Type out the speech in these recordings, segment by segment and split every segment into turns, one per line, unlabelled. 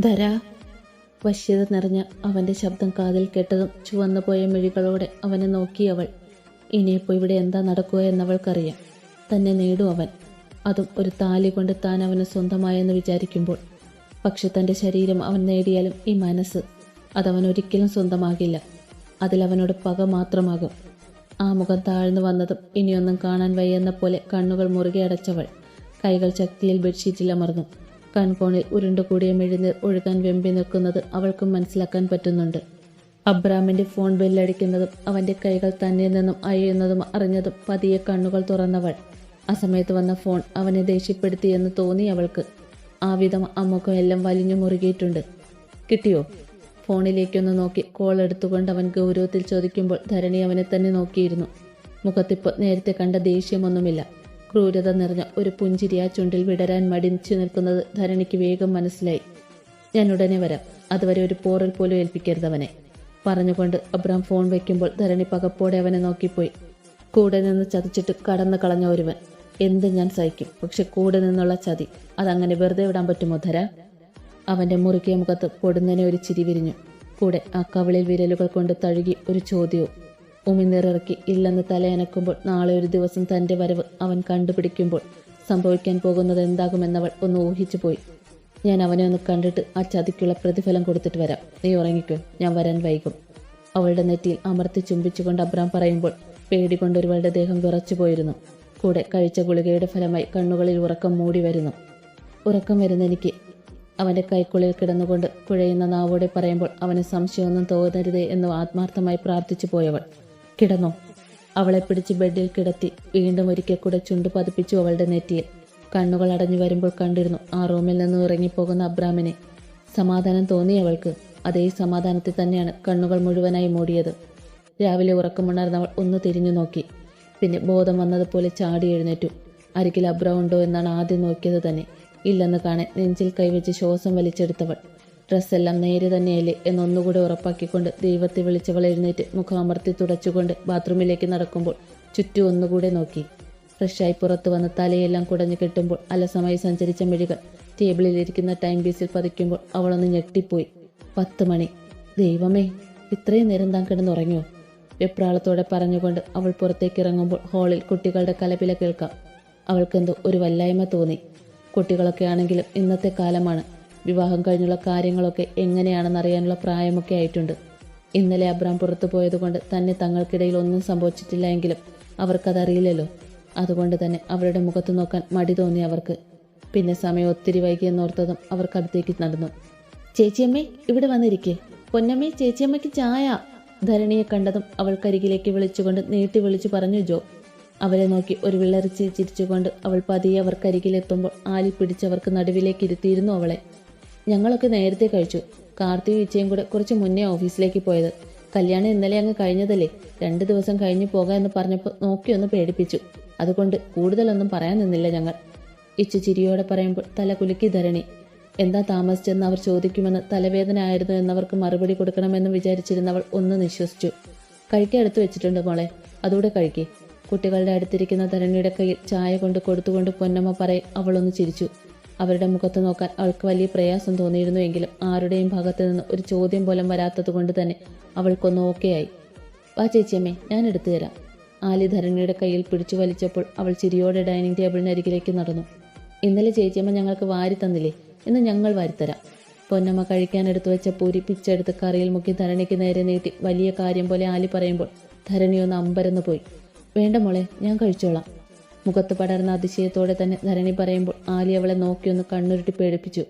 ധര. വശ്യത നിറഞ്ഞ അവന്റെ ശബ്ദം കാതിൽ കേട്ടതും ചുവന്നു പോയ മിഴികളോടെ അവനെ നോക്കി അവൾ. ഇനിയിപ്പോൾ ഇവിടെ എന്താ നടക്കുക എന്നവൾക്കറിയാം. തന്നെ നേടും അവൻ. അതും ഒരു താലി കൊണ്ട് താൻ അവന് സ്വന്തമായെന്ന് വിചാരിക്കുമ്പോൾ. പക്ഷെ തന്റെ ശരീരം അവൻ നേടിയാലും ഈ മനസ്സ് അതവൻ ഒരിക്കലും സ്വന്തമാകില്ല അതിലവനോട് പക മാത്രമാകും. ആ മുഖം താഴ്ന്നു വന്നതും ഇനിയൊന്നും കാണാൻ വയ്യെന്ന പോലെ കണ്ണുകൾ മുറുകെ അടച്ചവൾ. കൈകൾ ശക്തിയിൽ ബെഡ്ഷീറ്റിൽ അമർന്നു. കൺകോണിൽ ഉരുണ്ടുകൂടിയ മെഴുന്നീർ ഒഴുകാൻ വെമ്പി നിൽക്കുന്നത് അവൾക്കും മനസ്സിലാക്കാൻ പറ്റുന്നുണ്ട്. അബ്രാമിന്റെ ഫോൺ ബെല്ലടിക്കുന്നതും അവന്റെ കൈകൾ തന്നിൽ നിന്നും അഴിയുന്നതും അറിഞ്ഞതും പതിയെ കണ്ണുകൾ തുറന്നവൾ. ആ സമയത്ത് വന്ന ഫോൺ അവനെ ദേഷ്യപ്പെടുത്തിയെന്ന് തോന്നി അവൾക്ക്. ആ വിധം അമ്മുഖം എല്ലാം വലിഞ്ഞു മുറുകിയിട്ടുണ്ട്. കിട്ടിയോ? ഫോണിലേക്കൊന്ന് നോക്കി കോൾ എടുത്തുകൊണ്ട് അവൻ ഗൗരവത്തിൽ ചോദിക്കുമ്പോൾ ധരണി അവനെ തന്നെ നോക്കിയിരുന്നു. മുഖത്തിപ്പോൾ നേരത്തെ കണ്ട ദേഷ്യമൊന്നുമില്ല. ക്രൂരത നിറഞ്ഞ ഒരു പുഞ്ചിരി ആ ചുണ്ടിൽ വിടരാൻ മടിച്ചു നിൽക്കുന്നത് ധരണിക്ക് വേഗം മനസ്സിലായി. ഞാൻ ഉടനെ വരാം. അതുവരെ ഒരു പോറൽ പോലും ഏൽപ്പിക്കരുത് അവനെ. പറഞ്ഞുകൊണ്ട് അബ്രാം ഫോൺ വെക്കുമ്പോൾ ധരണി പകപ്പോടെ അവനെ നോക്കിപ്പോയി. കൂടെ നിന്ന് ചതിച്ചിട്ട് കടന്നു കളഞ്ഞ ഒരുവൻ. എന്ത് ഞാൻ സഹിക്കും? പക്ഷെ കൂടെ നിന്നുള്ള ചതി. അതങ്ങനെ വെറുതെ വിടാൻ പറ്റുമോ ധര? അവന്റെ മുറുകിയ മുഖത്ത് പൊടുന്നനെ ഒരു ചിരി വിരിഞ്ഞു. കൂടെ ആ കവിളിൽ വിരലുകൾ കൊണ്ട് തഴുകി ഒരു ചോദ്യവും ഉമിനീറിറക്കി ഇല്ലെന്ന് തലയനക്കുമ്പോൾ നാളെ ഒരു ദിവസം തന്റെ വരവ് അവൻ കണ്ടുപിടിക്കുമ്പോൾ സംഭവിക്കാൻ പോകുന്നത് എന്താകുമെന്നവൾ ഒന്ന് ഊഹിച്ചു പോയി. ഞാൻ അവനെ ഒന്ന് കണ്ടിട്ട് ആ ചതിക്കുള്ള പ്രതിഫലം കൊടുത്തിട്ട് വരാം. നീ ഉറങ്ങിക്കോ ഞാൻ വരാൻ വൈകും. അവളുടെ നെറ്റിയിൽ അമർത്തി ചുംബിച്ചുകൊണ്ട് അബ്രാം പറയുമ്പോൾ പേടി കൊണ്ടൊരുവളുടെ ദേഹം വിറച്ചു പോയിരുന്നു. കൂടെ കഴിച്ച ഗുളികയുടെ ഫലമായി കണ്ണുകളിൽ ഉറക്കം മൂടി വരുന്നു. ഉറക്കം വരുന്ന എനിക്ക് അവന്റെ കൈക്കുള്ളിൽ കിടന്നുകൊണ്ട് കുഴയുന്ന നാവോടെ പറയുമ്പോൾ അവന് സംശയമൊന്നും തോന്നരുതേ എന്ന് ആത്മാർത്ഥമായി പ്രാർത്ഥിച്ചു പോയവൾ. കിടന്നോ. അവളെ പിടിച്ച് ബെഡിൽ കിടത്തി വീണ്ടും ഒരിക്കൽ കൂടെ ചുണ്ടു പതിപ്പിച്ചു അവളുടെ നെറ്റിയിൽ. കണ്ണുകൾ അടഞ്ഞു വരുമ്പോൾ കണ്ടിരുന്നു ആ റൂമിൽ നിന്ന് ഇറങ്ങിപ്പോകുന്ന അബ്രാമിനെ. സമാധാനം തോന്നി അവൾക്ക്. അതേ സമാധാനത്തിൽ തന്നെയാണ് കണ്ണുകൾ മുഴുവനായി മൂടിയത്. രാവിലെ ഉറക്കമുണർന്നവൾ ഒന്ന് തിരിഞ്ഞു നോക്കി. പിന്നെ ബോധം വന്നതുപോലെ ചാടി എഴുന്നേറ്റു. അരികിൽ അബ്ര ഉണ്ടോ എന്നാണ് ആദ്യം നോക്കിയത് തന്നെ. ഇല്ലെന്ന് കാണാൻ നെഞ്ചിൽ കൈവച്ച് ശ്വാസം വലിച്ചെടുത്തവൾ. ഡ്രസ്സെല്ലാം നേരെ തന്നെയല്ലേ എന്നൊന്നുകൂടെ ഉറപ്പാക്കിക്കൊണ്ട് ദൈവത്തെ വിളിച്ചവൾ എഴുന്നേറ്റ് മുഖാമർത്തി തുടച്ചുകൊണ്ട് ബാത്റൂമിലേക്ക് നടക്കുമ്പോൾ ചുറ്റും ഒന്നുകൂടെ നോക്കി. ഫ്രഷായി പുറത്തു വന്ന് തലയെല്ലാം കുടഞ്ഞു കെട്ടുമ്പോൾ അലസമായി സഞ്ചരിച്ച മിഴികൾ ടേബിളിലിരിക്കുന്ന ടൈം പീസിൽ പതിക്കുമ്പോൾ അവളൊന്ന് ഞെട്ടിപ്പോയി. പത്ത് മണി. ദൈവമേ ഇത്രയും നേരം താൻ കിടന്നുറങ്ങിയോ? വെപ്രാളത്തോടെ പറഞ്ഞുകൊണ്ട് അവൾ പുറത്തേക്ക് ഇറങ്ങുമ്പോൾ ഹാളിൽ കുട്ടികളുടെ കലപില കേൾക്കാം. അവൾക്കെന്തോ ഒരു വല്ലായ്മ തോന്നി. കുട്ടികളൊക്കെ ആണെങ്കിലും ഇന്നത്തെ കാലമാണ് വിവാഹം കഴിഞ്ഞുള്ള കാര്യങ്ങളൊക്കെ എങ്ങനെയാണെന്നറിയാനുള്ള പ്രായമൊക്കെ ആയിട്ടുണ്ട്. ഇന്നലെ അബ്രാം പുറത്തു പോയതുകൊണ്ട് തന്നെ തങ്ങൾക്കിടയിൽ ഒന്നും സംഭവിച്ചിട്ടില്ല എങ്കിലും അവർക്കതറിയില്ലല്ലോ. അതുകൊണ്ട് തന്നെ അവരുടെ മുഖത്ത് നോക്കാൻ മടി തോന്നി അവർക്ക്. പിന്നെ സമയം ഒത്തിരി വൈകിയെന്നോർത്തതും അവർക്കടുത്തേക്ക് നടന്നു. ചേച്ചിയമ്മേ ഇവിടെ വന്നിരിക്കേ. പൊന്നമ്മേ ചേച്ചിയമ്മയ്ക്ക് ചായ. ധരണിയെ കണ്ടതും അവൾക്കരികിലേക്ക് വിളിച്ചുകൊണ്ട് നീട്ടി വിളിച്ചു പറഞ്ഞു ജോ. അവരെ നോക്കി ഒരു വിളറിച്ച് ചിരിച്ചുകൊണ്ട് അവൾ പതിയെ അവർക്കരികിലെത്തുമ്പോൾ ആലി പിടിച്ചവർക്ക് നടുവിലേക്ക് ഇരുത്തിയിരുന്നു അവളെ. ഞങ്ങളൊക്കെ നേരത്തെ കഴിച്ചു. കാർത്തിയും ഇച്ചയും കൂടെ കുറച്ച് മുന്നേ ഓഫീസിലേക്ക് പോയത്. കല്യാണം ഇന്നലെ അങ്ങ് കഴിഞ്ഞതല്ലേ? രണ്ട് ദിവസം കഴിഞ്ഞു പോകാം എന്ന് പറഞ്ഞപ്പോൾ നോക്കിയൊന്ന് പേടിപ്പിച്ചു. അതുകൊണ്ട് കൂടുതലൊന്നും പറയാൻ നിന്നില്ല ഞങ്ങൾ. ഇച്ചു ചിരിയോടെ പറയുമ്പോൾ തല കുലുക്കി ധരണി. എന്താ താമസിച്ചെന്ന് അവർ ചോദിക്കുമെന്ന് തലവേദന ആയിരുന്നു എന്നവർക്ക് മറുപടി കൊടുക്കണമെന്ന് വിചാരിച്ചിരുന്നവൾ ഒന്ന് നിശ്വസിച്ചു. കഴിക്കാൻ എടുത്തു വെച്ചിട്ടുണ്ട് മോളെ. അതുകൂടെ കഴിക്കേ. കുട്ടികളുടെ അടുത്തിരിക്കുന്ന ധരണിയുടെ കയ്യിൽ ചായ കൊണ്ട് കൊടുത്തുകൊണ്ട് പൊന്നമ്മ പറയും അവളൊന്ന് ചിരിച്ചു. അവരുടെ മുഖത്ത് നോക്കാൻ അവൾക്ക് വലിയ പ്രയാസം തോന്നിയിരുന്നുവെങ്കിലും ആരുടെയും ഭാഗത്ത് നിന്ന് ഒരു ചോദ്യം പോലും വരാത്തതുകൊണ്ട് തന്നെ അവൾക്കൊന്ന് ഓക്കെയായി വാ ചേച്ചിയമ്മേ ഞാൻ എടുത്തു തരാം. ആലി ധരണിയുടെ കയ്യിൽ പിടിച്ചു വലിച്ചപ്പോൾ അവൾ ചിരിയോടെ ഡൈനിങ് ടേബിളിനരികിലേക്ക് നടന്നു. ഇന്നലെ ചേച്ചിയമ്മ ഞങ്ങൾക്ക് വാരി തന്നില്ലേ? ഇന്ന് ഞങ്ങൾ വാരിത്തരാം പൊന്നമ്മ കഴിക്കാൻ എടുത്തു വെച്ച പൂരി പിച്ചെടുത്ത് കറിയിൽ മുക്കി ധരണിക്ക് നേരെ നീട്ടി വലിയ കാര്യം പോലെ ആലി പറയുമ്പോൾ ധരണി ഒന്ന് അമ്പരന്ന് പോയി. വേണ്ട മോളെ ഞാൻ കഴിച്ചോളാം. മുഖത്ത് പടർന്ന അതിശയത്തോടെ തന്നെ ധരണി പറയുമ്പോൾ ആലി അവളെ നോക്കിയൊന്ന് കണ്ണുരുട്ടി പേടിപ്പിച്ചു.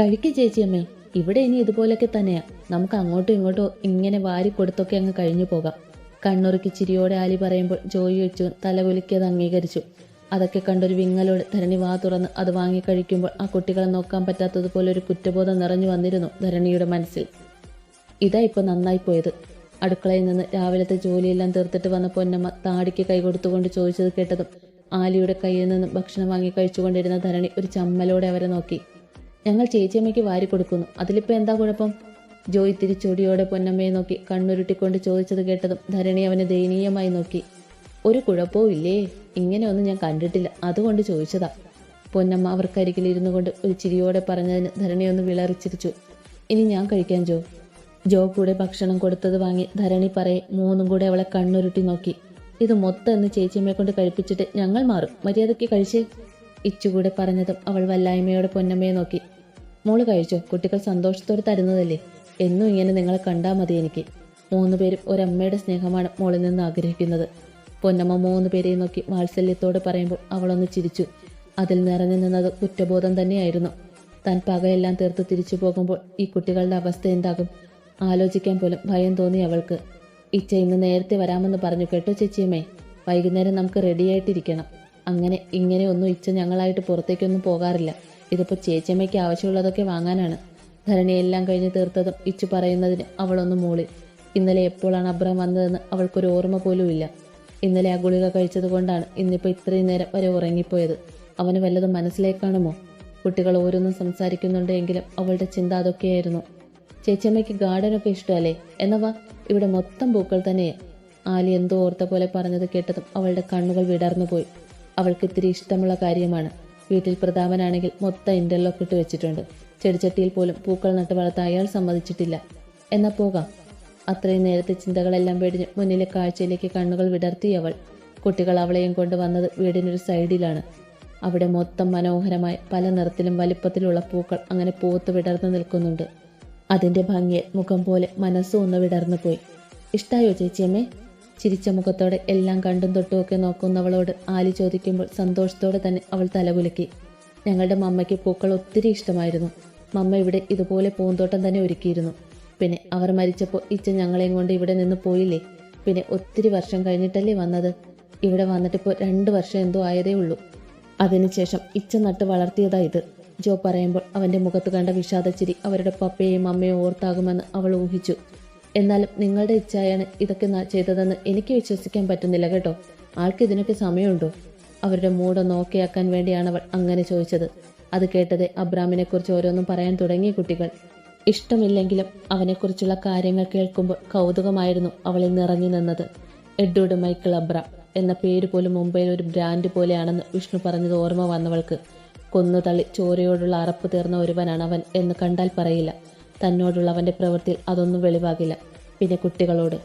കഴിക്ക് ചേച്ചിയമ്മേ ഇവിടെ ഇനി ഇതുപോലൊക്കെ തന്നെയാ. നമുക്ക് അങ്ങോട്ടും ഇങ്ങോട്ടോ ഇങ്ങനെ വാരി കൊടുത്തൊക്കെ അങ്ങ് കഴിഞ്ഞു പോകാം. കണ്ണുറുക്കി ചിരിയോടെ ആലി പറയുമ്പോൾ ജോയി വെച്ചു തലകുലുക്കിയത് അംഗീകരിച്ചു. അതൊക്കെ കണ്ടൊരു വിങ്ങലോട് ധരണി വാ തുറന്ന് അത് വാങ്ങി കഴിക്കുമ്പോൾ ആ കുട്ടികളെ നോക്കാൻ പറ്റാത്തതുപോലെ ഒരു കുറ്റബോധം നിറഞ്ഞു വന്നിരുന്നു ധരണിയുടെ മനസ്സിൽ. ഇതാ ഇപ്പൊ നന്നായി പോയത്. അടുക്കളയിൽ നിന്ന് രാവിലത്തെ ജോലിയെല്ലാം തീർത്തിട്ട് വന്ന പൊന്നമ്മ താടിക്ക് കൈ കൊടുത്തുകൊണ്ട് ചോദിച്ചത് കേട്ടതും ആലിയുടെ കയ്യിൽ നിന്നും ഭക്ഷണം വാങ്ങി കഴിച്ചുകൊണ്ടിരുന്ന ധരണി ഒരു ചമ്മലോടെ അവരെ നോക്കി. ഞങ്ങൾ ചേച്ചിയമ്മയ്ക്ക് വാരി കൊടുക്കുന്നു. അതിലിപ്പോൾ എന്താ കുഴപ്പം? ജോയി തിരിച്ചൊടിയോടെ പൊന്നമ്മയെ നോക്കി കണ്ണുരുട്ടിക്കൊണ്ട് ചോദിച്ചത് കേട്ടതും ധരണി അവനെ ദയനീയമായി നോക്കി. ഒരു കുഴപ്പവും ഇല്ലേ? ഇങ്ങനെയൊന്നും ഞാൻ കണ്ടിട്ടില്ല. അതുകൊണ്ട് ചോദിച്ചതാ. പൊന്നമ്മ അവർക്കരികിൽ ഇരുന്നു കൊണ്ട് ഒരു ചിരിയോടെ പറഞ്ഞതിന് ധരണിയൊന്ന് വിളറിച്ചിരിച്ചു. ഇനി ഞാൻ കഴിക്കാൻ ജോ. ജോ കൂടെ ഭക്ഷണം കൊടുത്തത് വാങ്ങി ധരണി പറയെ മൂന്നും കൂടെ അവളെ കണ്ണുരുട്ടി നോക്കി. ഇത് മൊത്തം എന്ന് ചേച്ചിയമ്മയെ കൊണ്ട് കഴിപ്പിച്ചിട്ട് ഞങ്ങൾ മാറും. മര്യാദയ്ക്ക് കഴിച്ചേ. ഇച്ചുകൂടെ പറഞ്ഞതും അവൾ വല്ലായ്മയോടെ പൊന്നമ്മയെ നോക്കി. മോൾ കഴിച്ചോ? കുട്ടികൾ സന്തോഷത്തോടെ തരുന്നതല്ലേ? എന്നും ഇങ്ങനെ നിങ്ങളെ കണ്ടാൽ മതി എനിക്ക്. മൂന്ന് പേരും ഒരമ്മയുടെ സ്നേഹമാണ് മോളിൽ നിന്ന് ആഗ്രഹിക്കുന്നത്. പൊന്നമ്മ മൂന്ന് പേരെയും നോക്കി വാത്സല്യത്തോടെ പറയുമ്പോൾ അവളൊന്ന് ചിരിച്ചു. അതിൽ നിറഞ്ഞു നിന്നത് കുറ്റബോധം തന്നെയായിരുന്നു. താൻ പകയെല്ലാം തീർത്ത് തിരിച്ചു പോകുമ്പോൾ ഈ കുട്ടികളുടെ അവസ്ഥ എന്താകും? ആലോചിക്കാൻ പോലും ഭയം തോന്നി അവൾക്ക്. ഇച്ച ഇന്ന് നേരത്തെ വരാമെന്ന് പറഞ്ഞു കേട്ടോ ചേച്ചിയമ്മേ. വൈകുന്നേരം നമുക്ക് റെഡിയായിട്ടിരിക്കണം. അങ്ങനെ ഇങ്ങനെ ഒന്നും ഇച്ച ഞങ്ങളായിട്ട് പുറത്തേക്കൊന്നും പോകാറില്ല. ഇതിപ്പോൾ ചേച്ചിയമ്മയ്ക്ക് ആവശ്യമുള്ളതൊക്കെ വാങ്ങാനാണ്. ധരണിയെല്ലാം കഴിഞ്ഞ് തീർത്തതും ഇച്ചു പറയുന്നതിന് അവളൊന്ന് മൂളി. ഇന്നലെ എപ്പോഴാണ് അബ്രഹം വന്നതെന്ന് അവൾക്കൊരു ഓർമ്മ പോലും ഇല്ല. ഇന്നലെ ആ ഗുളിക കഴിച്ചത് കൊണ്ടാണ് ഇന്നിപ്പോൾ ഇത്രയും നേരം വരെ ഉറങ്ങിപ്പോയത്. അവന് വല്ലതും മനസ്സിലേക്കാണുമോ? കുട്ടികൾ ഓരോന്നും സംസാരിക്കുന്നുണ്ടെങ്കിലും അവളുടെ ചിന്ത അതൊക്കെയായിരുന്നു. ചേച്ചിയമ്മയ്ക്ക് ഗാർഡനൊക്കെ ഇഷ്ടമല്ലേ? എന്നവ ഇവിടെ മൊത്തം പൂക്കൾ തന്നെയാണ് ആലി എന്തോ ഓർത്ത പോലെ പറഞ്ഞത് കേട്ടതും അവളുടെ കണ്ണുകൾ വിടർന്നു പോയി. അവൾക്ക് ഇത്തിരി ഇഷ്ടമുള്ള കാര്യമാണ്. വീട്ടിൽ പ്രതാപനാണെങ്കിൽ മൊത്തം ഇന്റർലോക്ക് ഇട്ട് വെച്ചിട്ടുണ്ട്. ചെടിച്ചട്ടിയിൽ പോലും പൂക്കൾ നട്ട് വളർത്താൻ അയാൾ സമ്മതിച്ചിട്ടില്ല. എന്നാ പോകാം. അത്രയും നേരത്തെ ചിന്തകളെല്ലാം വെടിഞ്ഞ് മുന്നിലെ കാഴ്ചയിലേക്ക് കണ്ണുകൾ വിടർത്തി അവൾ. കുട്ടികൾ അവളെയും കൊണ്ട് വന്നത് വീടിനൊരു സൈഡിലാണ്. അവിടെ മൊത്തം മനോഹരമായ പല നിറത്തിലും വലിപ്പത്തിലുള്ള പൂക്കൾ അങ്ങനെ പൂത്ത് വിടർന്നു നിൽക്കുന്നുണ്ട്. അതിന്റെ ഭംഗിയിൽ മുഖം പോലെ മനസ്സും ഒന്ന് വിടർന്നു പോയി ഇഷ്ടായോ ചേച്ചിയമ്മേ? ചിരിച്ച മുഖത്തോടെ എല്ലാം കണ്ടും തൊട്ടുമൊക്കെ നോക്കുന്നവളോട് ആലി ചോദിക്കുമ്പോൾ സന്തോഷത്തോടെ തന്നെ അവൾ തലകുലുക്കി. ഞങ്ങളുടെ മമ്മയ്ക്ക് പൂക്കൾ ഒത്തിരി ഇഷ്ടമായിരുന്നു. മമ്മ ഇവിടെ ഇതുപോലെ പൂന്തോട്ടം തന്നെ ഒരുക്കിയിരുന്നു. പിന്നെ അവർ മരിച്ചപ്പോൾ ഇച്ച ഞങ്ങളെയും കൊണ്ട് ഇവിടെ നിന്ന് പോയില്ലേ? പിന്നെ ഒത്തിരി വർഷം കഴിഞ്ഞിട്ടല്ലേ വന്നത്? ഇവിടെ വന്നിട്ടിപ്പോൾ രണ്ട് വർഷം എന്തോ ആയതേ ഉള്ളൂ. അതിനുശേഷം ഇച്ച നട്ട് വളർത്തിയതാ ഇത്. ജോ പറയുമ്പോൾ അവന്റെ മുഖത്ത് കണ്ട വിഷാദച്ചിരി അവരുടെ പപ്പയെയും അമ്മയും ഓർത്താകുമെന്ന് അവൾ ഊഹിച്ചു. എന്നാലും നിങ്ങളുടെ ഇച്ഛായാണ് ഇതൊക്കെ ചെയ്തതെന്ന് എനിക്ക് വിശ്വസിക്കാൻ പറ്റുന്നില്ല കേട്ടോ. ആൾക്ക് ഇതിനൊക്കെ സമയമുണ്ടോ? അവരുടെ മൂടൊന്ന് ഓക്കെയാക്കാൻ വേണ്ടിയാണ് അവൾ അങ്ങനെ ചോദിച്ചത്. അത് കേട്ടത് അബ്രാമിനെ കുറിച്ച് ഓരോന്നും പറയാൻ തുടങ്ങിയ കുട്ടികൾ. ഇഷ്ടമില്ലെങ്കിലും അവനെക്കുറിച്ചുള്ള കാര്യങ്ങൾ കേൾക്കുമ്പോൾ കൗതുകമായിരുന്നു അവളിൽ നിറഞ്ഞു നിന്നത്. എഡ്വേർഡ് മൈക്കിൾ അബ്രാം എന്ന പേര് പോലും മുംബൈയിൽ ഒരു ബ്രാൻഡ് പോലെയാണെന്ന് വിഷ്ണു പറഞ്ഞത് ഓർമ്മ വന്നവൾക്ക്. കൊന്നുതള്ളി ചോരയോടുള്ള അറപ്പ് തീർന്ന ഒരുവനാണ് അവൻ എന്ന് കണ്ടാൽ പറയില്ല. തന്നോടുള്ള അവന്റെ പ്രവൃത്തിയിൽ അതൊന്നും വെളിവാകില്ല. പിന്നെ കുട്ടികളോട്.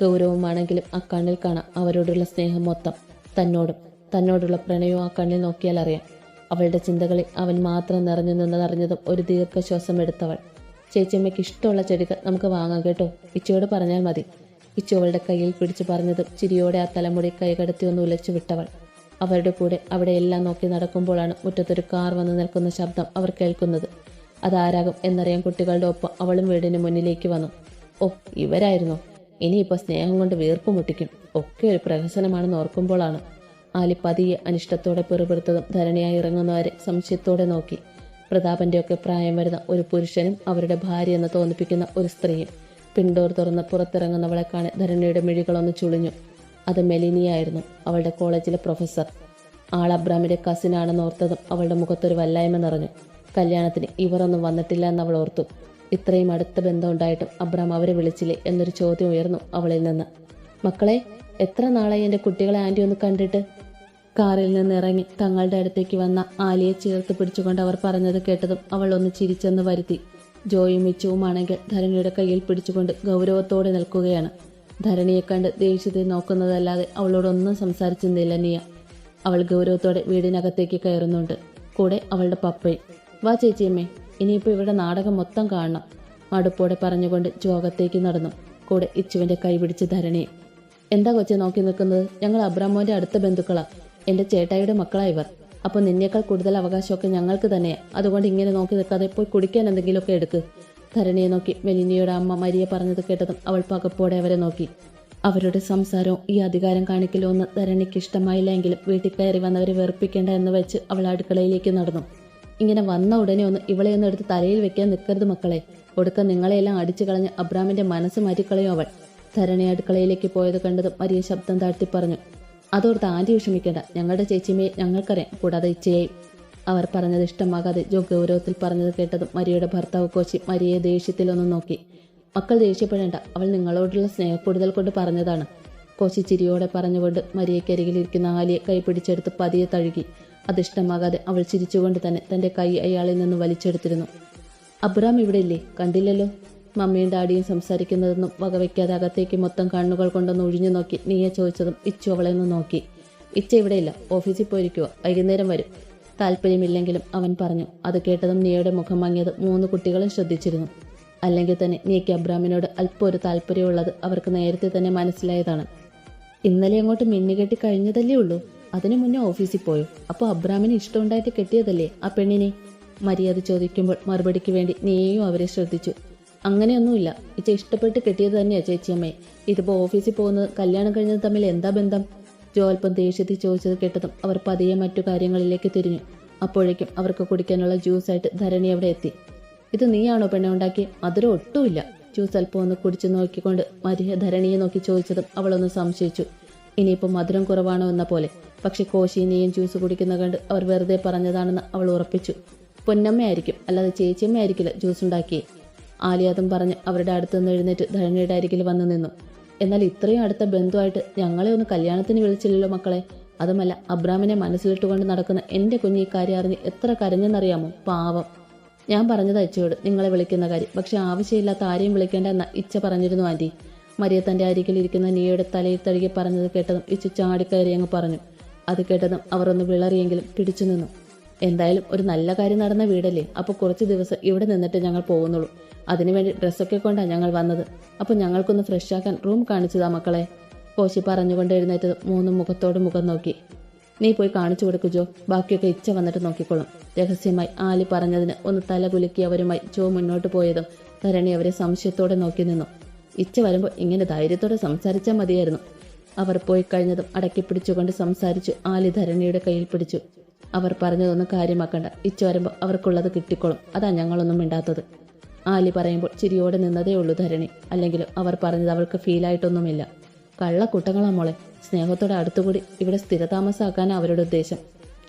ഗൗരവമാണെങ്കിലും ആ കണ്ണിൽ കാണാം അവരോടുള്ള സ്നേഹം മൊത്തം. തന്നോടും. തന്നോടുള്ള പ്രണയവും ആ കണ്ണിൽ നോക്കിയാൽ അറിയാം. അവളുടെ ചിന്തകളിൽ അവൻ മാത്രം നിറഞ്ഞു നിന്നതറിഞ്ഞതും ഒരു ദീർഘശ്വാസം എടുത്തവൾ. ചേച്ചിയമ്മയ്ക്ക് ഇഷ്ടമുള്ള ചെടികൾ നമുക്ക് വാങ്ങാം കേട്ടോ. ഇച്ചയോട് പറഞ്ഞാൽ മതി. ഇച്ചു അവളുടെ കയ്യിൽ പിടിച്ചു പറഞ്ഞതും ചിരിയോടെ ആ തലമുടി കൈകടത്തി ഒന്ന് ഉലച്ചു വിട്ടവൾ. അവരുടെ കൂടെ അവിടെ എല്ലാം നോക്കി നടക്കുമ്പോഴാണ് മുറ്റത്തൊരു കാർ വന്ന് നിൽക്കുന്ന ശബ്ദം അവർ കേൾക്കുന്നത്. അതാരാകും എന്നറിയാൻ കുട്ടികളുടെ ഒപ്പം അവളും വീടിന് മുന്നിലേക്ക് വന്നു. ഓ ഇവരായിരുന്നു. ഇനിയിപ്പോൾ സ്നേഹം കൊണ്ട് വീർപ്പ് മുട്ടിക്കും. ഒക്കെ ഒരു പ്രഹസനമാണെന്ന് ഓർക്കുമ്പോഴാണ്. ആലി പതിയെ അനിഷ്ടത്തോടെ പെറുപെടുത്തതും ധരണിയായി ഇറങ്ങുന്നവരെ സംശയത്തോടെ നോക്കി. പ്രതാപന്റെയൊക്കെ പ്രായം വരുന്ന ഒരു പുരുഷനും അവരുടെ ഭാര്യ എന്ന് തോന്നിപ്പിക്കുന്ന ഒരു സ്ത്രീയും പിൻഡോർ തുറന്ന് പുറത്തിറങ്ങുന്നവളെ കാണെ ധരണിയുടെ മിഴികളൊന്ന് ചുളിഞ്ഞു. അത് മെലിനിയായിരുന്നു. അവളുടെ കോളേജിലെ പ്രൊഫസർ. ആൾ അബ്രാമിന്റെ കസിനാണെന്ന് ഓർത്തതും അവളുടെ മുഖത്തൊരു വല്ലായ്മ നിറഞ്ഞു. കല്യാണത്തിന് ഇവരൊന്നും വന്നിട്ടില്ല എന്ന് അവൾ ഓർത്തു. ഇത്രയും അടുത്ത ബന്ധമുണ്ടായിട്ടും അബ്രാം അവരെ വിളിച്ചില്ലേ എന്നൊരു ചോദ്യം ഉയർന്നു അവളിൽ നിന്ന്. മക്കളെ എത്ര നാളായി എന്റെ കുട്ടികളെ ആന്റി ഒന്ന് കണ്ടിട്ട്? കാറിൽ നിന്ന് ഇറങ്ങി തങ്ങളുടെ അടുത്തേക്ക് വന്ന ആലിയെ ചേർത്ത് പിടിച്ചുകൊണ്ട് അവർ പറഞ്ഞത് കേട്ടതും അവൾ ഒന്ന് ചിരിച്ചെന്ന് വരുത്തി. ജോയും മിച്ചുവുമാണെങ്കിൽ ധരണിയുടെ കയ്യിൽ പിടിച്ചുകൊണ്ട് ഗൗരവത്തോടെ നിൽക്കുകയാണ്. ധരണിയെ കണ്ട് ദേഷ്യത്തെ നോക്കുന്നതല്ലാതെ അവളോടൊന്നും സംസാരിച്ചിരുന്നില്ല നിയ. അവൾ ഗൗരവത്തോടെ വീടിനകത്തേക്ക് കയറുന്നുണ്ട്. കൂടെ അവളുടെ പപ്പയും. വാ ചേച്ചിയമ്മേ ഇനിയിപ്പോൾ ഇവിടെ നാടകം മൊത്തം കാണണം മടുപ്പോടെ പറഞ്ഞുകൊണ്ട് ജോകത്തേക്ക് നടന്നു. കൂടെ ഇച്ചുവിന്റെ കൈ പിടിച്ച് ധരണിയെ. എന്താ കൊച്ചെ നോക്കി നിൽക്കുന്നത്? ഞങ്ങൾ അബ്രാമോന്റെ അടുത്ത ബന്ധുക്കളാ. എന്റെ ചേട്ടായിയുടെ മക്കളാ ഇവർ. അപ്പോൾ നിന്നേക്കാൾ കൂടുതൽ അവകാശമൊക്കെ ഞങ്ങൾക്ക് തന്നെയാ. അതുകൊണ്ട് ഇങ്ങനെ നോക്കി നിൽക്കാതെ പോയി കുടിക്കാൻ എന്തെങ്കിലുമൊക്കെ എടുക്ക്. ധരണിയെ നോക്കി മെലിനിയുടെ അമ്മ മരിയെ പറഞ്ഞത് കേട്ടതും അവൾ പകപ്പോടെ അവരെ നോക്കി. അവരുടെ സംസാരവും ഈ അധികാരം കാണിക്കലോ എന്ന് ധരണിക്ക് ഇഷ്ടമായില്ല എങ്കിലും വീട്ടിൽ കയറി വന്നവരെ വെറുപ്പിക്കേണ്ട എന്ന് വെച്ച് അവൾ അടുക്കളയിലേക്ക് നടന്നു. ഇങ്ങനെ വന്ന ഉടനെ ഒന്ന് ഇവളെ ഒന്ന് എടുത്ത് തലയിൽ വെക്കാൻ നിൽക്കരുത് മക്കളെ. ഒടുക്ക നിങ്ങളെയെല്ലാം അടിച്ചു കളഞ്ഞ് അബ്രാമിന്റെ മനസ്സ് മാറ്റിക്കളയും അവൾ. ധരണി അടുക്കളയിലേക്ക് പോയത് കണ്ടതും മരിയ ശബ്ദം താഴ്ത്തി പറഞ്ഞു. അതോർത്ത് ആന്റി വിഷമിക്കേണ്ട. ഞങ്ങളുടെ ചേച്ചിമേ ഞങ്ങൾക്കറിയാം കൂടാതെ ഇച്ചയെയും. അവർ പറഞ്ഞത് ഇഷ്ടമാകാതെ ജോ ഗൗരവത്തിൽ പറഞ്ഞത് കേട്ടതും മരിയയുടെ ഭർത്താവ് കോച്ചി മരിയെ ദേഷ്യത്തിലൊന്ന് നോക്കി. മക്കൾ ദേഷ്യപ്പെടേണ്ട. അവൾ നിങ്ങളോടുള്ള സ്നേഹക്കൂടുതൽ കൊണ്ട് പറഞ്ഞതാണ്. കോശി ചിരിയോടെ പറഞ്ഞുകൊണ്ട് മരിയക്കരികിലിരിക്കുന്ന ആലിയെ കൈ പിടിച്ചെടുത്ത് പതിയെ തഴുകി. അതിഷ്ടമാകാതെ അവൾ ചിരിച്ചുകൊണ്ട് തന്നെ തന്റെ കൈ അയാളിൽ നിന്ന് വലിച്ചെടുത്തിരുന്നു. അബ്രാം ഇവിടെ ഇല്ലേ കണ്ടില്ലല്ലോ. മമ്മിയും ഡാഡിയും സംസാരിക്കുന്നതെന്നും വകവയ്ക്കാതെ അകത്തേക്ക് മൊത്തം കണ്ണുകൾ കൊണ്ടൊന്ന് ഒഴിഞ്ഞു നോക്കി നീയെ ചോദിച്ചതും ഇച്ചു അവളെ ഒന്ന് നോക്കി. ഇച്ച ഇവിടെയില്ല. ഓഫീസിൽ പോയിരിക്കുക വൈകുന്നേരം വരും. താല്പര്യമില്ലെങ്കിലും അവൻ പറഞ്ഞു അത് കേട്ടതും നീയുടെ മുഖം മങ്ങിയത് മൂന്ന് കുട്ടികളും ശ്രദ്ധിച്ചിരുന്നു. അല്ലെങ്കിൽ തന്നെ നീക്ക് അബ്രാമിനോട് അല്പം ഒരു താല്പര്യമുള്ളത് അവർക്ക് നേരത്തെ തന്നെ മനസ്സിലായതാണ്. ഇന്നലെ അങ്ങോട്ട് മിന്നുകെട്ടി കഴിഞ്ഞതല്ലേ ഉള്ളൂ. അതിനു മുന്നേ ഓഫീസിൽ പോയോ? അപ്പോൾ അബ്രാമിന് ഇഷ്ടമുണ്ടായിട്ട് കെട്ടിയതല്ലേ ആ പെണ്ണിനെ? മര്യാദ ചോദിക്കുമ്പോൾ മറുപടിക്ക് വേണ്ടി നീയും അവരെ ശ്രദ്ധിച്ചു. അങ്ങനെയൊന്നുമില്ല. ഇച്ച ഇഷ്ടപ്പെട്ട് കെട്ടിയത് തന്നെയാ ചേച്ചിയമ്മേ. ഇതിപ്പോ ഓഫീസിൽ പോകുന്നത് കല്യാണം കഴിഞ്ഞത് തമ്മിൽ എന്താ ബന്ധം? ജോ അല്പം ദേഷ്യത്തിൽ ചോദിച്ചത് കേട്ടതും അവർ പതിയെ മറ്റു കാര്യങ്ങളിലേക്ക് തിരിഞ്ഞു. അപ്പോഴേക്കും അവർക്ക് കുടിക്കാനുള്ള ജ്യൂസായിട്ട് ധരണി അവിടെ എത്തി. ഇത് നീയാണോ പെണ്ണെ ഉണ്ടാക്കി മധുരം ഒട്ടുമില്ല. ജ്യൂസ് അല്പം ഒന്ന് കുടിച്ചു നോക്കിക്കൊണ്ട് മരിയ ധരണിയെ നോക്കി ചോദിച്ചതും അവളൊന്ന് സംശയിച്ചു. ഇനിയിപ്പോൾ മധുരം കുറവാണോ എന്ന പോലെ. പക്ഷെ കോശീനെയും ജ്യൂസ് കുടിക്കുന്ന കണ്ട് അവർ വെറുതെ പറഞ്ഞതാണെന്ന് അവൾ ഉറപ്പിച്ചു. പൊന്നമ്മയായിരിക്കും. അല്ലാതെ ചേച്ചിയമ്മയായിരിക്കില്ല ജ്യൂസ് ഉണ്ടാക്കിയേ. ആലിയാദം പറഞ്ഞ് അവരുടെ അടുത്ത് നിന്ന് എഴുന്നേറ്റ് ധരണിയുടെ അരികിൽ വന്നു നിന്നു. എന്നാൽ ഇത്രയും അടുത്ത ബന്ധുവായിട്ട് ഞങ്ങളെ ഒന്ന് കല്യാണത്തിന് വിളിച്ചില്ലല്ലോ മക്കളെ. അതുമല്ല അബ്രാമിനെ മനസ്സിലിട്ടുകൊണ്ട് നടക്കുന്ന എന്റെ കുഞ്ഞി കാര്യം അറിഞ്ഞ് എത്ര കരഞ്ഞെന്നറിയാമോ? പാവം. ഞാൻ പറഞ്ഞത് അച്ചയോട് നിങ്ങളെ വിളിക്കുന്ന കാര്യം. പക്ഷെ ആവശ്യമില്ലാത്ത ആരെയും വിളിക്കേണ്ട എന്ന ഇച്ച പറഞ്ഞിരുന്നു ആന്റി മരിയ തന്റെ അരികിലിരിക്കുന്ന നീയുടെ തലയിൽ തഴുകി പറഞ്ഞത് കേട്ടതും ഇച്ച ചാടിക്കയറി അങ്ങ് പറഞ്ഞു. അത് കേട്ടതും അവർ ഒന്ന് വിളറിയെങ്കിലും പിടിച്ചു നിന്നു എന്തായാലും ഒരു നല്ല കാര്യം നടന്ന വീടല്ലേ? അപ്പോൾ കുറച്ച് ദിവസം ഇവിടെ നിന്നിട്ട് ഞങ്ങൾ പോകുന്നുള്ളൂ. അതിനുവേണ്ടി ഡ്രസ്സൊക്കെ കൊണ്ടാണ് ഞങ്ങൾ വന്നത്. അപ്പോൾ ഞങ്ങൾക്കൊന്ന് ഫ്രഷ് ആക്കാൻ റൂം കാണിച്ചതാ മക്കളെ. കോശി പറഞ്ഞുകൊണ്ട് എഴുന്നേറ്റത് മൂന്നും മുഖത്തോട് മുഖം നോക്കി. നീ പോയി കാണിച്ചു കൊടുക്കു ജോ. ബാക്കിയൊക്കെ ഇച്ച വന്നിട്ട് നോക്കിക്കോളും. രഹസ്യമായി ആലി പറഞ്ഞതിന് ഒന്ന് തല കുലുക്കിയവരുമായി ജോ മുന്നോട്ട് പോയതും ധരണി അവരെ സംശയത്തോടെ നോക്കി നിന്നു. ഇച്ച വരുമ്പോൾ ഇങ്ങനെ ധൈര്യത്തോടെ സംസാരിച്ചാൽ മതിയായിരുന്നു. അവർ പോയി കഴിഞ്ഞതും അടക്കി പിടിച്ചുകൊണ്ട് സംസാരിച്ചു ആലി ധരണിയുടെ കയ്യിൽ പിടിച്ചു. അവർ പറഞ്ഞതൊന്നും കാര്യമാക്കണ്ട. ഇച്ച വരുമ്പോൾ അവർക്കുള്ളത് കിട്ടിക്കോളും. അതാ ഞങ്ങളൊന്നും മിണ്ടാത്തത്. ആലി പറയുമ്പോൾ ചിരിയോടെ നിന്നതേ ഉള്ളൂ ധരണി. അല്ലെങ്കിലും അവർ പറഞ്ഞത് അവൾക്ക് ഫീലായിട്ടൊന്നുമില്ല കള്ളക്കുട്ടങ്ങളാ മോളെ. സ്നേഹത്തോടെ അടുത്തുകൂടി ഇവിടെ സ്ഥിരതാമസമാക്കാനാണ് അവരുടെ ഉദ്ദേശം.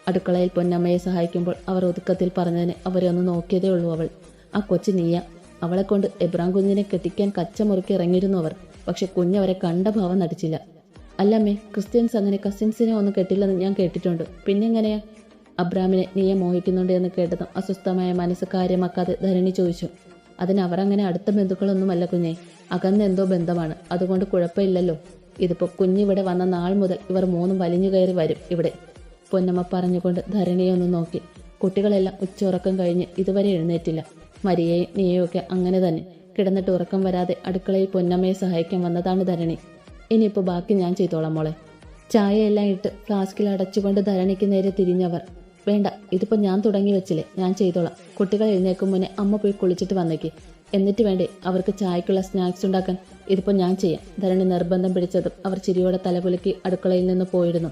അടുക്കളയിൽ പൊന്നമ്മയെ സഹായിക്കുമ്പോൾ അവർ ഒതുക്കത്തിൽ പറഞ്ഞതിന് അവരെ ഒന്ന് നോക്കിയതേ ഉള്ളൂ അവൾ. ആ കൊച്ചു നീയ. അവളെ കൊണ്ട് എബ്രാം കുഞ്ഞിനെ കെട്ടിക്കാൻ കച്ചമുറുക്കി ഇറങ്ങിയിരുന്നു അവർ. പക്ഷെ കുഞ്ഞവരെ കണ്ട ഭാവം നടിച്ചില്ല. അല്ലമ്മേ ക്രിസ്ത്യൻസ് അങ്ങനെ കസിൻസിനെ ഒന്നും കെട്ടില്ലെന്ന് ഞാൻ കേട്ടിട്ടുണ്ട്. പിന്നെങ്ങനെയാ അബ്രാമിനെ നീയെ മോഹിക്കുന്നുണ്ട് എന്ന് കേട്ടതും അസ്വസ്ഥമായ മനസ്സ് കാര്യമാക്കാതെ ധരണി ചോദിച്ചു. അതിന് അങ്ങനെ അടുത്ത ബന്ധുക്കളൊന്നുമല്ല കുഞ്ഞെ. അകന്ന എന്തോ ബന്ധമാണ്. അതുകൊണ്ട് കുഴപ്പമില്ലല്ലോ. ഇതിപ്പോ കുഞ്ഞിവിടെ വന്ന നാൾ മുതൽ ഇവർ മൂന്നും വലിഞ്ഞു കയറി വരും ഇവിടെ. പൊന്നമ്മ പറഞ്ഞുകൊണ്ട് ധരണിയെ ഒന്ന് നോക്കി. കുട്ടികളെല്ലാം ഉച്ചയുറക്കം കഴിഞ്ഞ് ഇതുവരെ എഴുന്നേറ്റില്ല. മരിയയും നീയൊക്കെ അങ്ങനെ തന്നെ. കിടന്നിട്ട് ഉറക്കം വരാതെ അടുക്കളയിൽ പൊന്നമ്മയെ സഹായിക്കാൻ വന്നതാണ് ധരണി. ഇനിയിപ്പോൾ ബാക്കി ഞാൻ ചെയ്തോളാം മോളെ. ചായയെല്ലാം ഇട്ട് ഫ്ലാസ്കിൽ അടച്ചുകൊണ്ട് ധരണിക്ക് നേരെ തിരിഞ്ഞവർ. വേണ്ട ഇതിപ്പോ ഞാൻ തുടങ്ങി വെച്ചില്ലേ ഞാൻ ചെയ്തോളാം. കുട്ടികൾ എഴുന്നേക്കും മുന്നേ അമ്മ പോയി കുളിച്ചിട്ട് വന്നേക്ക്. എന്നിട്ട് വേണ്ടേ അവർക്ക് ചായക്കുള്ള സ്നാക്സ് ഉണ്ടാക്കാൻ. ഇതിപ്പോ ഞാൻ ചെയ്യാം. ധരണി നിർബന്ധം പിടിച്ചതും അവർ ചിരിയോടെ തലപുലക്കി അടുക്കളയിൽ നിന്ന് പോയിരുന്നു.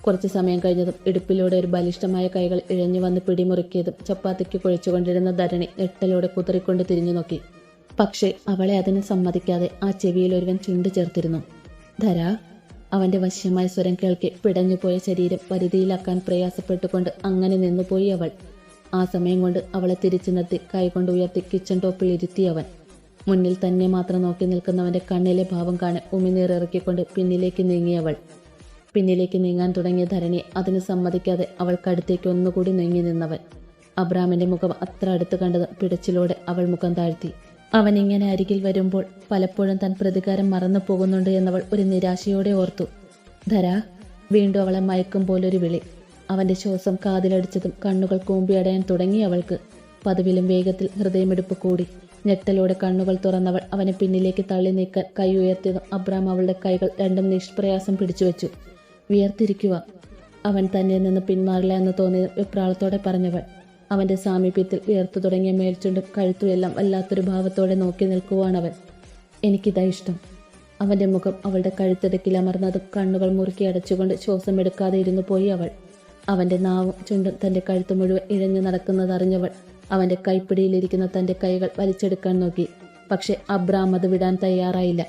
കുറച്ച് സമയം കഴിഞ്ഞതും ഇടുപ്പിലൂടെ ഒരു ബലിഷ്ഠമായ കൈകൾ ഇഴഞ്ഞു വന്ന് പിടിമുറുക്കിയതും ചപ്പാത്തിക്ക് കുഴിച്ചുകൊണ്ടിരുന്ന ധരണി ഞെട്ടലോടെ കുതറിക്കൊണ്ട് തിരിഞ്ഞു നോക്കി. പക്ഷേ അവളെ അതിന് സമ്മതിക്കാതെ ആ ചെവിയിൽ ഒരുവൻ ചുണ്ടു ചേർത്തിരുന്നു. ധര അവന്റെ വശ്യമായ സ്വരം കേൾക്കെ പിടഞ്ഞുപോയ ശരീരം പരിധിയിലാക്കാൻ പ്രയാസപ്പെട്ടുകൊണ്ട് അങ്ങനെ നിന്നുപോയി അവൾ. ആ സമയം കൊണ്ട് അവളെ തിരിച്ചു നിർത്തി കൈകൊണ്ട് ഉയർത്തി കിച്ചൺ ടോപ്പിൽ ഇരുത്തി അവൻ. മുന്നിൽ തന്നെ മാത്രം നോക്കി നിൽക്കുന്നവന്റെ കണ്ണിലെ ഭാവം കാണെ ഉമിനീർ ഇറക്കിക്കൊണ്ട് പിന്നിലേക്ക് നീങ്ങിയവൾ പിന്നിലേക്ക് നീങ്ങാൻ തുടങ്ങിയ ധരണി അതിന് സമ്മതിക്കാതെ അവൾക്കടുത്തേക്ക് ഒന്നുകൂടി നീങ്ങി നിന്നവൻ. അബ്രാമിന്റെ മുഖം അത്ര അടുത്ത് കണ്ടത് പിടച്ചിലൂടെ അവൾ മുഖം താഴ്ത്തി. അവൻ ഇങ്ങനെ അരികിൽ വരുമ്പോൾ പലപ്പോഴും താൻ പ്രതികാരം മറന്നു പോകുന്നുണ്ട് എന്നവൾ ഒരു നിരാശയോടെ ഓർത്തു. ധര വീണ്ടും അവളെ മയക്കും പോലൊരു വിളി. അവന്റെ ശ്വാസം കാതിലടിച്ചതും കണ്ണുകൾ കൂമ്പിയടയാൻ തുടങ്ങി അവൾക്ക്. പതിവിലും വേഗത്തിൽ ഹൃദയമെടുപ്പ് കൂടി. ഞെട്ടലോടെ കണ്ണുകൾ തുറന്നവൾ അവനെ പിന്നിലേക്ക് തള്ളി നീക്കാൻ കൈ ഉയർത്തിയതും അബ്രാം അവളുടെ കൈകൾ രണ്ടും നിഷ്പ്രയാസം പിടിച്ചുവെച്ചു വിയർത്തിരിക്കുക അവൻ തന്നെ നിന്ന് പിന്മാറില്ല എന്ന് തോന്നിയ വിപ്രാളത്തോടെ പറഞ്ഞവൾ. അവന്റെ സാമീപ്യത്തിൽ വിയർത്തു തുടങ്ങിയ മേൽച്ചുണ്ടും കഴുത്തും എല്ലാം വല്ലാത്തൊരു ഭാവത്തോടെ നോക്കി നിൽക്കുവാണവൻ. എനിക്കിതാ ഇഷ്ടം. അവന്റെ മുഖം അവളുടെ കഴുത്തിടക്കിൽ അമർന്നതും കണ്ണുകൾ മുറുക്കി അടച്ചുകൊണ്ട് ശ്വാസം എടുക്കാതെ ഇരുന്നു പോയി അവൾ. അവന്റെ നാവും ചുണ്ടും തന്റെ കഴുത്ത് മുഴുവൻ ഇഴഞ്ഞു നടക്കുന്നതറിഞ്ഞവൾ അവന്റെ കൈപ്പിടിയിലിരിക്കുന്ന തന്റെ കൈകൾ വലിച്ചെടുക്കാൻ നോക്കി. പക്ഷെ അബ്രാം അത് വിടാൻ തയ്യാറായില്ല.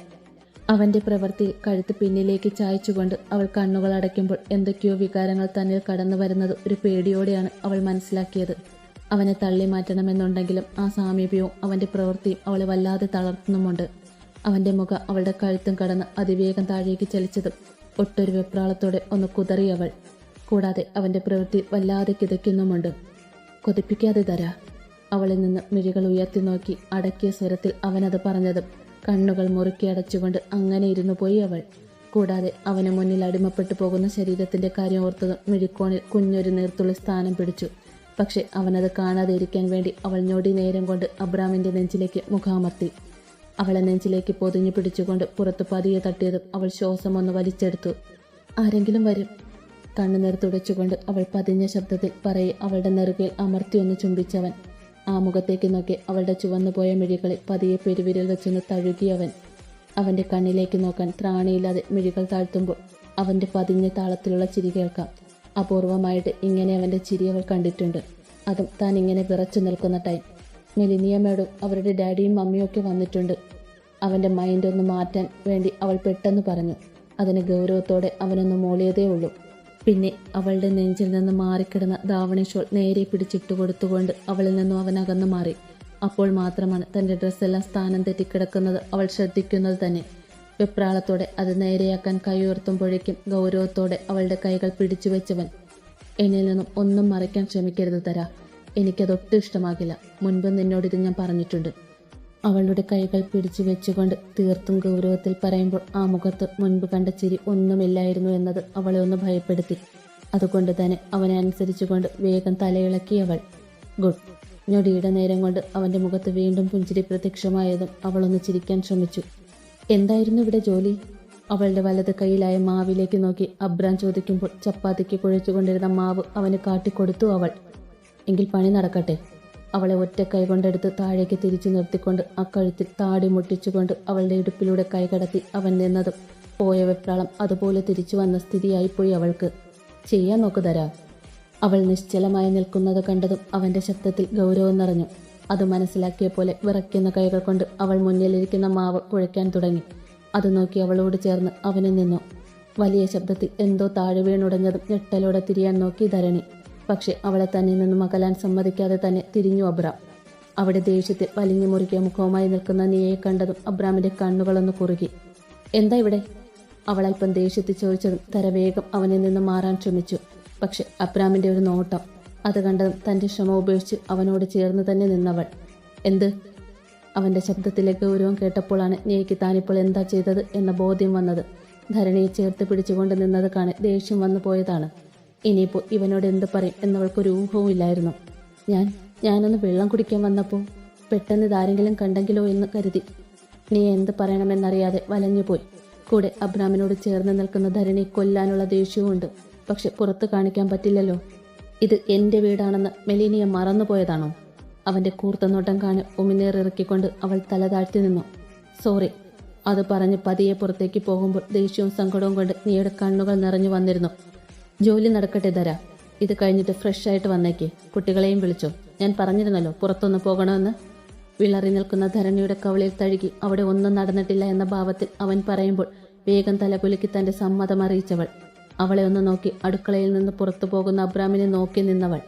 അവന്റെ പ്രവൃത്തി കഴുത്ത് പിന്നിലേക്ക് ചായച്ചുകൊണ്ട് അവൾ കണ്ണുകൾ അടയ്ക്കുമ്പോൾ എന്തൊക്കെയോ വികാരങ്ങൾ തന്നിൽ കടന്നു വരുന്നത് ഒരു പേടിയോടെയാണ് അവൾ മനസ്സിലാക്കിയത്. അവനെ തള്ളി മാറ്റണമെന്നുണ്ടെങ്കിലും ആ സാമീപ്യവും അവന്റെ പ്രവൃത്തിയും അവളെ വല്ലാതെ തളർത്തുന്നുമുണ്ട്. അവന്റെ മുഖം അവളുടെ കഴുത്തും കടന്ന് അതിവേഗം താഴേക്ക് ചലിച്ചതും ഒട്ടൊരു വെപ്രാളത്തോടെ ഒന്ന് കുതറി അവൾ. കൂടാതെ അവന്റെ പ്രവൃത്തി വല്ലാതെ കിതയ്ക്കുന്നുമുണ്ട്. കൊതിപ്പിക്കാതെ തരാ. അവളിൽ നിന്ന് മിഴികൾ ഉയർത്തി നോക്കി അടക്കിയ സ്വരത്തിൽ അവനത് പറഞ്ഞതും കണ്ണുകൾ മുറുക്കി അടച്ചുകൊണ്ട് അങ്ങനെ ഇരുന്നു പോയി അവൾ. കൂടാതെ അവന് മുന്നിൽ അടിമപ്പെട്ടു പോകുന്ന ശരീരത്തിന്റെ കാര്യം ഓർത്തതും മിഴിക്കോണിൽ കുഞ്ഞൊരു നീർത്തുള്ളി സ്ഥാനം പിടിച്ചു. പക്ഷെ അവനത് കാണാതെ ഇരിക്കാൻ വേണ്ടി അവൾ ഞൊടി നേരം കൊണ്ട് അബ്രാമിന്റെ നെഞ്ചിലേക്ക് മുഖാമർത്തി. അവളെ നെഞ്ചിലേക്ക് പൊതിഞ്ഞു പിടിച്ചുകൊണ്ട് പുറത്ത് പതിയെ തട്ടിയതും അവൾ ശ്വാസം ഒന്ന് വലിച്ചെടുത്തു. ആരെങ്കിലും വരും കണ്ണുനീർ തുടച്ചുകൊണ്ട് അവൾ പതിഞ്ഞ ശബ്ദത്തിൽ പറയെ അവളുടെ നെറുകയിൽ അമർത്തിയൊന്ന് ചുംബിച്ചവൻ. ആ മുഖത്തേക്ക് നോക്കി അവളുടെ ചുവന്നുപോയ മിഴികളിൽ പതിയെ പെരുവിരൽ വെച്ചൊന്ന് തഴുകിയവൻ അവന്റെ കണ്ണിലേക്ക് നോക്കാൻ ത്രാണിയില്ലാതെ മിഴികൾ താഴ്ത്തുമ്പോൾ അവന്റെ പതിഞ്ഞ താളത്തിലുള്ള ചിരി കേൾക്കാം. അപൂർവമായിട്ട് ഇങ്ങനെ അവന്റെ ചിരി അവൾ കണ്ടിട്ടുണ്ട്. അതും താൻ ഇങ്ങനെ വിറച്ചു നിൽക്കുന്ന ടൈം മെലിനിയമ്മയോടും അവരുടെ ഡാഡിയും മമ്മിയും ഒക്കെ വന്നിട്ടുണ്ട്. അവന്റെ മൈൻഡ് ഒന്ന് മാറ്റാൻ വേണ്ടി അവൾ പെട്ടെന്ന് പറഞ്ഞു. അതിന് ഗൗരവത്തോടെ അവനൊന്ന് മോളിയതേ ഉള്ളൂ. പിന്നെ അവളുടെ നെഞ്ചിൽ നിന്ന് മാറിക്കിടന്ന ധാവണി നേരെ പിടിച്ചിട്ട് കൊടുത്തുകൊണ്ട് അവളിൽ നിന്നും അവൻ അകന്നു മാറി. അപ്പോൾ മാത്രമാണ് തന്റെ ഡ്രസ്സെല്ലാം സ്ഥാനം തെറ്റിക്കിടക്കുന്നത് അവൾ ശ്രദ്ധിക്കുന്നത് തന്നെ. വെപ്രാളത്തോടെ അത് നേരെയാക്കാൻ കൈയുയർത്തുമ്പോഴേക്കും ഗൗരവത്തോടെ അവളുടെ കൈകൾ പിടിച്ചു വെച്ചവൻ എന്നിൽ നിന്നും ഒന്നും മറയ്ക്കാൻ ശ്രമിക്കരുത് തരാ. എനിക്കതൊട്ടും ഇഷ്ടമാകില്ല. മുൻപ് നിന്നോട് ഞാൻ പറഞ്ഞിട്ടുണ്ട്. അവളുടെ കൈകൾ പിടിച്ചു വെച്ചുകൊണ്ട് തീർത്തും ഗൗരവത്തിൽ പറയുമ്പോൾ ആ മുഖത്ത് മുൻപ് കണ്ട ചിരി ഒന്നുമില്ലായിരുന്നു എന്നത് അവളെ ഒന്ന് ഭയപ്പെടുത്തി. അതുകൊണ്ട് തന്നെ അവനെ അനുസരിച്ചുകൊണ്ട് വേഗം തലയിളക്കി അവൾ. ഗുഡ്. ഞൊടിയുടെ നേരം കൊണ്ട് അവന്റെ മുഖത്ത് വീണ്ടും പുഞ്ചിരി പ്രത്യക്ഷമായതും അവളൊന്ന് ചിരിക്കാൻ ശ്രമിച്ചു. എന്തായിരുന്നു ഇവിടെ ജോലി? അവളുടെ വലത് കൈയിലായ മാവിലേക്ക് നോക്കി അബ്രാൻ ചോദിക്കുമ്പോൾ ചപ്പാത്തിക്ക് കുഴച്ചുകൊണ്ടിരുന്ന മാവ് അവന് കാട്ടിക്കൊടുത്തു അവൾ. എങ്കിൽ പണി നടക്കട്ടെ. അവളെ ഒറ്റ കൈ കൊണ്ടെടുത്ത് താഴേക്ക് തിരിച്ചു നിർത്തിക്കൊണ്ട് ആ കഴുത്തിൽ താടി മുട്ടിച്ചുകൊണ്ട് അവളുടെ ഇടുപ്പിലൂടെ കൈ കടത്തി അവൻ നിന്നതും പോയ വെപ്രാളം അതുപോലെ തിരിച്ചു വന്ന സ്ഥിതിയായിപ്പോയി അവൾക്ക്. ചെയ്യാൻ നോക്കു തരാ അവൾ നിശ്ചലമായി നിൽക്കുന്നത് കണ്ടതും അവന്റെ ശബ്ദത്തിൽ ഗൗരവം നിറഞ്ഞു. അത് മനസ്സിലാക്കിയ പോലെ വിറയ്ക്കുന്ന കൈകൾ കൊണ്ട് അവൾ മുന്നിലിരിക്കുന്ന മാവ് കുഴയ്ക്കാൻ തുടങ്ങി. അത് നോക്കി അവളോട് ചേർന്ന് അവന് നിന്നു. വലിയ ശബ്ദത്തിൽ എന്തോ താഴെ വീണുടഞ്ഞതും ഞെട്ടലോടെ തിരിയാൻ നോക്കി ധരണി. പക്ഷെ അവളെ തന്നെ നിന്നും അകലാൻ സമ്മതിക്കാതെ തന്നെ തിരിഞ്ഞു അബ്രാം. അവിടെ ദേഷ്യത്തിൽ വലിഞ്ഞു മുറുകിയ മുഖവുമായി നിൽക്കുന്ന നീയെ കണ്ടതും അബ്രാമിന്റെ കണ്ണുകളൊന്ന് കുറുകി. എന്താ ഇവിടെ? അവൾ അല്പം ദേഷ്യത്തിൽ ചോദിച്ചതും തരവേഗം അവനിൽ നിന്ന് മാറാൻ ശ്രമിച്ചു. പക്ഷെ അബ്രാമിന്റെ ഒരു നോട്ടം അത് കണ്ടതും തന്റെ ക്ഷമ ഉപേക്ഷിച്ച് അവനോട് ചേർന്ന് തന്നെ നിന്നവൾ. എന്ത്? അവന്റെ ശബ്ദത്തിലെ ഗൗരവം കേട്ടപ്പോഴാണ് നീക്ക് താനിപ്പോൾ എന്താ ചെയ്തത് എന്ന ബോധ്യം വന്നത്. ധരണിയെ ചേർത്ത് പിടിച്ചുകൊണ്ട് നിന്നത് കാണെ ദേഷ്യം വന്നു പോയതാണ് ഇനിയിപ്പോൾ ഇവനോട് എന്ത് പറയും എന്നവൾക്കൊരു ഊഹവും ഇല്ലായിരുന്നു. ഞാൻ ഞാനൊന്ന് വെള്ളം കുടിക്കാൻ വന്നപ്പോൾ പെട്ടെന്ന് ഇതാരെങ്കിലും കണ്ടെങ്കിലോ എന്ന് കരുതി. നീ എന്ത് പറയണമെന്നറിയാതെ വലഞ്ഞുപോയി കൂടെ അബ്രാമിനോട് ചേർന്ന് നിൽക്കുന്ന ധരണി കൊല്ലാനുള്ള ദേഷ്യവുമുണ്ട്. പക്ഷെ പുറത്ത് കാണിക്കാൻ പറ്റില്ലല്ലോ. ഇത് എന്റെ വീടാണെന്ന് മെലീനിയ മറന്നുപോയതാണോ? അവന്റെ കൂർത്ത നോട്ടം കാണി ഉമിനീർ ഇറക്കിക്കൊണ്ട് അവൾ തല താഴ്ത്തി നിന്നു. സോറി അത് പറഞ്ഞ് പതിയെ പുറത്തേക്ക് പോകുമ്പോൾ ദേഷ്യവും സങ്കടവും കൊണ്ട് നീയുടെ കണ്ണുകൾ നിറഞ്ഞു വന്നിരുന്നു. ജോലി നടക്കട്ടെ ധര. ഇത് കഴിഞ്ഞിട്ട് ഫ്രഷ് ആയിട്ട് വന്നേക്ക്. കുട്ടികളെയും വിളിച്ചോ. ഞാൻ പറഞ്ഞിരുന്നല്ലോ പുറത്തൊന്ന് പോകണമെന്ന്. വിളറി നിൽക്കുന്ന ധരണിയുടെ കവളിൽ തഴുകി അവിടെ ഒന്നും നടന്നിട്ടില്ല എന്ന ഭാവത്തിൽ അവൻ പറയുമ്പോൾ വേഗം തലകുലുക്കി തന്റെ സമ്മതം അറിയിച്ചവൾ. അവളെ ഒന്ന് നോക്കി അടുക്കളയിൽ നിന്ന് പുറത്തു പോകുന്ന അബ്രാമിനെ നോക്കി നിന്നവൾ.